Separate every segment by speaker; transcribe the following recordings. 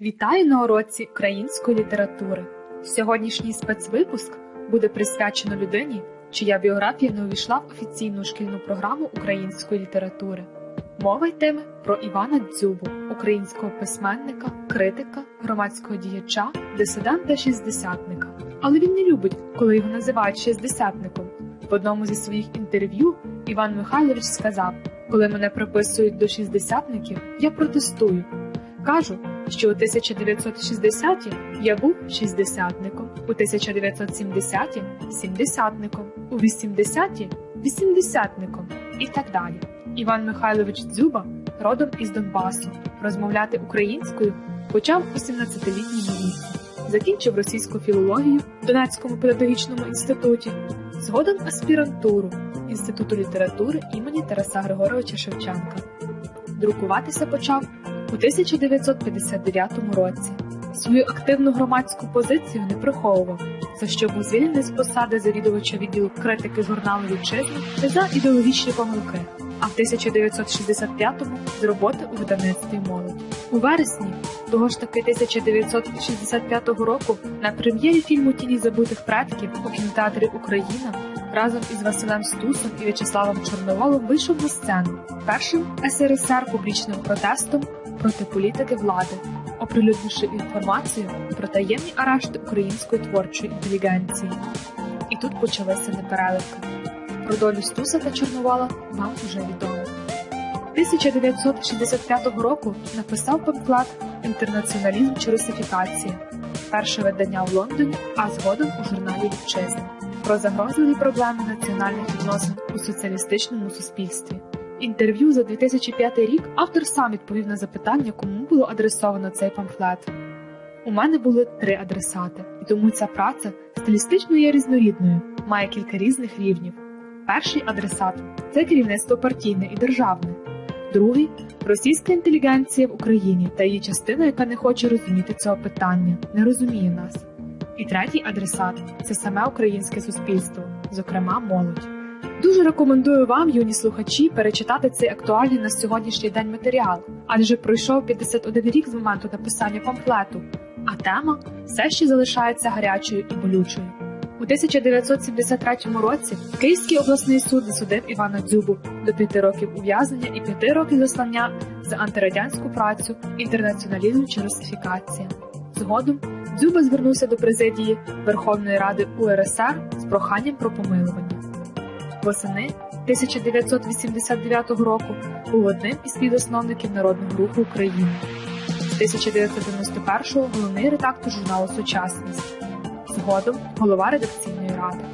Speaker 1: Вітаю на уроці української літератури. Сьогоднішній спецвипуск буде присвячено людині, чия біографія не увійшла в офіційну шкільну програму української літератури. Мова йтиме про Івана Дзюбу, українського письменника, критика, громадського діяча, дисидента шістдесятника. Але він не любить, коли його називають шістдесятником. В одному зі своїх інтерв'ю Іван Михайлович сказав: Коли мене приписують до шістдесятників, я протестую. Кажу, що у 1960-ті я був шістдесятником, у 1970-ті сімдесятником, у 80-ті вісімдесятником і так далі. Іван Михайлович Дзюба, родом із Донбасу, розмовляти українською почав у 17-літньому віці, закінчив російську філологію в Донецькому педагогічному інституті, згодом аспірантуру Інституту літератури імені Тараса Григоровича Шевченка. Друкуватися почав у 1959 році. Свою активну громадську позицію не приховував, за що був звільнений з посади завідувача відділу критики журналу Вітчизни за ідеологічні помилки, а в 1965-му з роботи у видавництві молодь. У вересні того ж таки 1965 року на прем'єрі фільму Тіні забутих предків у кінотеатрі Україна разом із Василем Стусом і В'ячеславом Чорноволом вийшов на сцену першим СРСР публічним протестом проти політики влади, оприлюднивши інформацію про таємні арешти української творчої інтелігенції. І тут почалися непереливки. Про долю Стуса та Чорновола вам уже відомо. 1965 року написав памфлет Інтернаціоналізм чи русифікація, перше видання в Лондоні, а згодом у журналі Вітчизна про загрозливі проблеми національних відносин у соціалістичному суспільстві. Інтерв'ю за 2005 рік автор сам відповів на запитання, кому було адресовано цей памфлет. У мене були три адресати, і тому ця праця стилістично є різнорідною, має кілька різних рівнів. Перший адресат це керівництво партійне і державне, другий російська інтелігенція в Україні та її частина, яка не хоче розуміти цього питання, не розуміє нас. І третій адресат це саме українське суспільство, зокрема молодь. Дуже рекомендую вам, юні слухачі, перечитати цей актуальний на сьогоднішній день матеріал, адже пройшов 51 рік з моменту написання памфлету, а тема все ще залишається гарячою і болючою. У 1973 році Київський обласний суд засудив Івана Дзюбу до п'яти років ув'язнення і п'яти років заслання за антирадянську працю, інтернаціоналізм чи русифікація. Згодом Дзюба звернувся до президії Верховної Ради УРСР з проханням про помилування. Восени 1989 року був одним із співзасновників Народного руху України. З 1991-го головний редактор журналу Сучасність, згодом голова редакційної ради.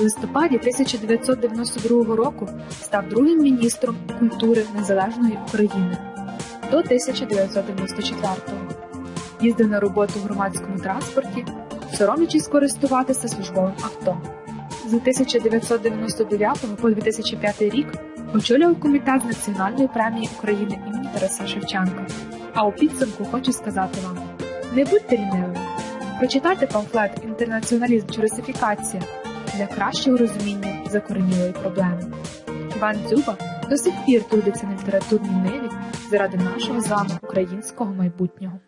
Speaker 1: У листопаді 1992 року став другим міністром культури Незалежної України до 1994-го. Їздив на роботу в громадському транспорті, соромлячись користуватися службовим авто. З 1999 по 2005 рік очолював комітет Національної премії України імені Тараса Шевченка. А у підсумку хочу сказати вам: не будьте лінивими, прочитайте памфлет Інтернаціоналізм чи русифікація для кращого розуміння закоренілої проблеми. Іван Дзюба до сих пір трудиться на літературній ниві заради нашого з вами українського майбутнього.